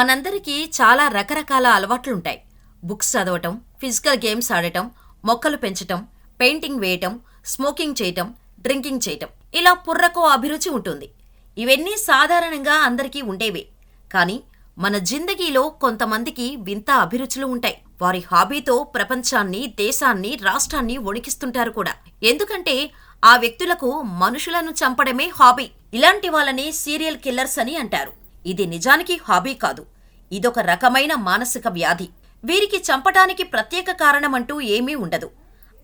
మనందరికీ చాలా రకరకాల అలవాట్లుంటాయి. బుక్స్ చదవటం ఫిజికల్ గేమ్స్ ఆడటం మొక్కలు పెంచటం పెయింటింగ్ వేయటం స్మోకింగ్ చేయటం డ్రింకింగ్ చేయటం. ఇలా పుర్రకో అభిరుచి ఉంటుంది. ఇవన్నీ సాధారణంగా అందరికీ ఉండేవే. కానీ మన జిందగీలో కొంతమందికి వింత అభిరుచులు ఉంటాయి. వారి హాబీతో ప్రపంచాన్ని దేశాన్ని రాష్ట్రాన్ని వణికిస్తుంటారు కూడా. ఎందుకంటే ఆ వ్యక్తులకు మనుషులను చంపడమే హాబీ. ఇలాంటి వాళ్ళని సీరియల్ కిల్లర్స్ అని అంటారు. ఇది నిజానికి హాబీ కాదు. ఇదొక రకమైన మానసిక వ్యాధి. వీరికి చంపటానికి ప్రత్యేక కారణమంటూ ఏమీ ఉండదు.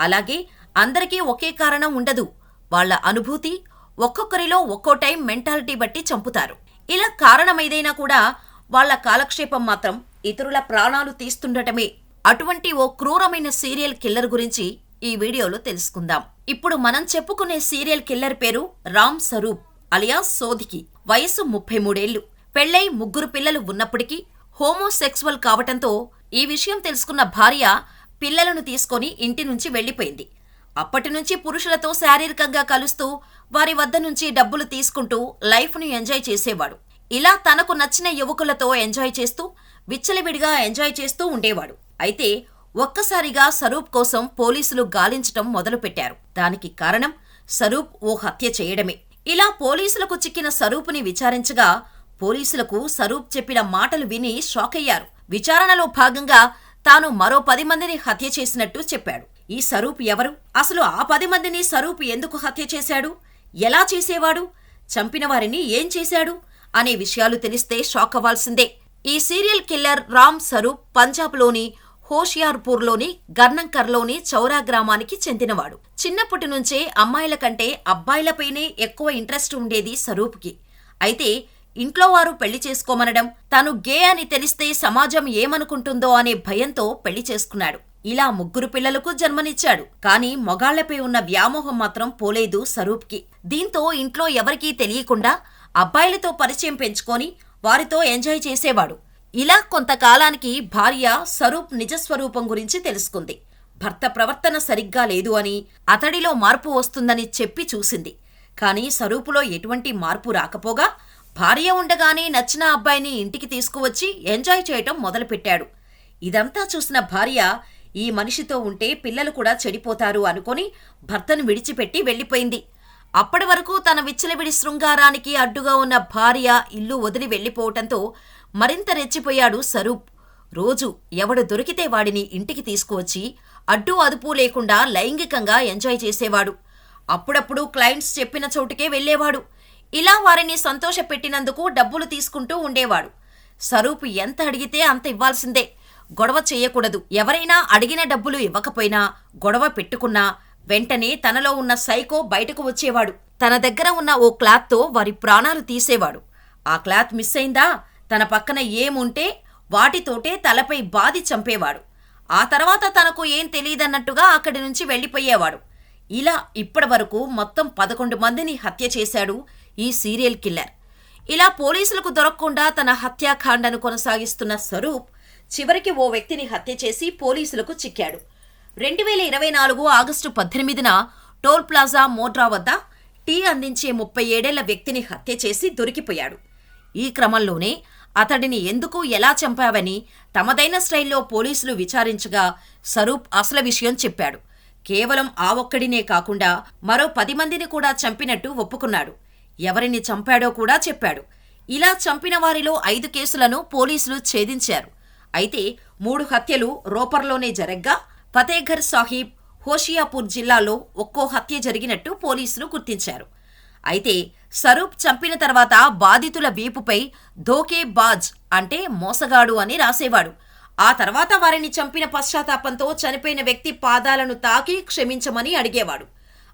అలాగే అందరికీ ఒకే కారణం ఉండదు. వాళ్ళ అనుభూతి ఒక్కొక్కరిలో ఒక్కో టైం మెంటాలిటీ బట్టి చంపుతారు. ఇలా కారణమైదైనా కూడా వాళ్ళ కాలక్షేపం మాత్రం ఇతరుల ప్రాణాలు తీస్తుండటమే. అటువంటి ఓ క్రూరమైన సీరియల్ కిల్లర్ గురించి ఈ వీడియోలో తెలుసుకుందాం. ఇప్పుడు మనం చెప్పుకునే సీరియల్ కిల్లర్ పేరు రామ్ స్వరూప్ అలియాస్ సోధికి వయసు ముప్పై మూడేళ్ళు పెళ్ళై ముగ్గురు పిల్లలు ఉన్నప్పటికీ హోమోసెక్సువల్ కావటంతో ఈ విషయం తెలుసుకున్న భార్య పిల్లలను తీసుకొని ఇంటి నుంచి వెళ్ళిపోయింది అప్పటి నుంచి పురుషులతో శారీరకంగా కలుస్తూ వారి వద్ద నుంచి డబ్బులు తీసుకుంటూ లైఫ్ను ఎంజాయ్ చేసేవాడు. ఇలా తనకు నచ్చిన యువకులతో ఎంజాయ్ చేస్తూ విచ్చలవిడిగా ఎంజాయ్ చేస్తూ ఉండేవాడు. అయితే ఒక్కసారిగా సరూప్ కోసం పోలీసులు గాలించటం మొదలుపెట్టారు. దానికి కారణం సరూప్ ఓ హత్య చేయడమే. ఇలా పోలీసులకు చిక్కిన సరూపుని విచారించగా పోలీసులకు సరూప్ చెప్పిన మాటలు విని షాక్ అయ్యారు విచారణలో భాగంగా తాను మరో పది మందిని హత్య చేసినట్టు చెప్పాడు. ఈ సరూప్ ఎవరు? అసలు ఆ పది మందిని సరూప్ ఎందుకు హత్య చేశాడు? ఎలా చేసేవాడు? చంపిన వారిని ఏం చేశాడు? అనే విషయాలు తెలిస్తే షాక్ అవ్వాల్సిందే. ఈ సీరియల్ కిల్లర్ రామ్ సరూప్ పంజాబ్లోని హోషియార్పూర్లోని గర్నంకర్లోని చౌరా గ్రామానికి చెందినవాడు. చిన్నప్పటి నుంచే అమ్మాయిల కంటే అబ్బాయిలపైనే ఎక్కువ ఇంట్రెస్ట్ ఉండేది సరూప్కి. అయితే ఇంట్లో వారు పెళ్ళి చేసుకోమనడం తాను గే అని తెలిస్తే సమాజం ఏమనుకుంటుందో అనే భయంతో పెళ్ళి చేసుకున్నాడు. ఇలా ముగ్గురు పిల్లలకు జన్మనిచ్చాడు. కానీ మొగాళ్ళపై ఉన్న వ్యామోహం మాత్రం పోలేదు సరూప్కి. దీంతో ఇంట్లో ఎవరికీ తెలియకుండా అబ్బాయిలతో పరిచయం పెంచుకొని వారితో ఎంజాయ్ చేసేవాడు. ఇలా కొంతకాలానికి భార్య సరూప్ నిజస్వరూపం గురించి తెలుసుకుంది. భర్త ప్రవర్తన సరిగ్గా లేదు అని అతడిలో మార్పు వస్తుందని చెప్పి చూసింది. కానీ సరూపులో ఎటువంటి మార్పు రాకపోగా భార్య ఉండగానే నచ్చిన అబ్బాయిని ఇంటికి తీసుకువచ్చి ఎంజాయ్ చేయటం మొదలుపెట్టాడు. ఇదంతా చూసిన భార్య ఈ మనిషితో ఉంటే పిల్లలు కూడా చెడిపోతారు అనుకొని భర్తను విడిచిపెట్టి వెళ్ళిపోయింది. అప్పటి వరకు తన విచ్చలవిడి శృంగారానికి అడ్డుగా ఉన్న భార్య ఇల్లు వదిలి వెళ్ళిపోవటంతో మరింత రెచ్చిపోయాడు సరూప్ రోజు ఎవడు దొరికితే వాడిని ఇంటికి తీసుకువచ్చి అడ్డు అదుపు లేకుండా లైంగికంగా ఎంజాయ్ చేసేవాడు. అప్పుడప్పుడు క్లయింట్స్ చెప్పిన చోటుకే వెళ్ళేవాడు. ఇలా వారిని సంతోషపెట్టినందుకు డబ్బులు తీసుకుంటూ ఉండేవాడు. సరూపు ఎంత అడిగితే అంత ఇవ్వాల్సిందే. గొడవ చేయకూడదు. ఎవరైనా అడిగిన డబ్బులు ఇవ్వకపోయినా గొడవ పెట్టుకున్నా వెంటనే తనలో ఉన్న సైకో బయటకు వచ్చేవాడు. తన దగ్గర ఉన్న ఓ క్లాత్తో వారి ప్రాణాలు తీసేవాడు. ఆ క్లాత్ మిస్ అయిందా? తన పక్కన ఏముంటే వాటితోటే తలపై బాది చంపేవాడు. ఆ తర్వాత తనకు ఏం తెలియదన్నట్టుగా అక్కడి నుంచి వెళ్ళిపోయేవాడు. ఇలా ఇప్పటి వరకు మొత్తం పదకొండు మందిని హత్య చేశాడు ఈ సీరియల్ కిల్లర్. ఇలా పోలీసులకు దొరకకుండా తన హత్యాకాండను కొనసాగిస్తున్న స్వరూప్ చివరికి ఓ వ్యక్తిని హత్య చేసి పోలీసులకు చిక్కాడు. రెండు వేల ఇరవై నాలుగు ఆగస్టు పద్దెనిమిదిన టోల్ ప్లాజా మోడ్రా వద్ద టీ అందించే ముప్పై ఏడేళ్ళ వ్యక్తిని హత్య చేసి దొరికిపోయాడు. ఈ క్రమంలోనే అతడిని ఎందుకు ఎలా చంపావని తమదైన స్టైల్లో పోలీసులు విచారించగా స్వరూప్ అసలు విషయం చెప్పాడు. కేవలం ఆ ఒక్కడినే కాకుండా మరో పది మందిని కూడా చంపినట్టు ఒప్పుకున్నాడు. ఎవరిని చంపాడో కూడా చెప్పాడు. ఇలా చంపిన వారిలో ఐదు కేసులను పోలీసులు ఛేదించారు. అయితే మూడు హత్యలు రోపర్లోనే జరగ్గా ఫతేఘర్ సాహిబ్ హోషియాపూర్ జిల్లాలో ఒక్కో హత్య జరిగినట్టు పోలీసులు గుర్తించారు. అయితే సరూప్ చంపిన తర్వాత బాధితుల వీపుపై ధోకే బాజ్ అంటే మోసగాడు అని రాసేవాడు. ఆ తర్వాత వారిని చంపిన పశ్చాత్తాపంతో చనిపోయిన వ్యక్తి పాదాలను తాకి క్షమించమని అడిగేవాడు.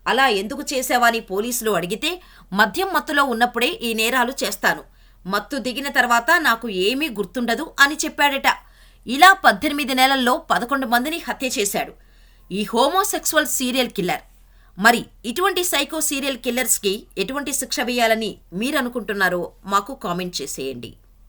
అలా ఎందుకు చేశావని పోలీసులు అడిగితే మద్యం మత్తులో ఉన్నప్పుడే ఈ నేరాలు చేస్తాను. మత్తు దిగిన తర్వాత నాకు ఏమీ గుర్తుండదు అని చెప్పాడట. ఇలా పద్దెనిమిది నెలల్లో పదకొండు మందిని హత్య చేశాడు. ఈ హోమోసెక్సువల్ సీరియల్ కిల్లర్. మరి ఇటువంటి సైకో సీరియల్ కిల్లర్స్కి ఎటువంటి శిక్ష వేయాలని మీరనుకుంటున్నారో మాకు కామెంట్ చేసేయండి.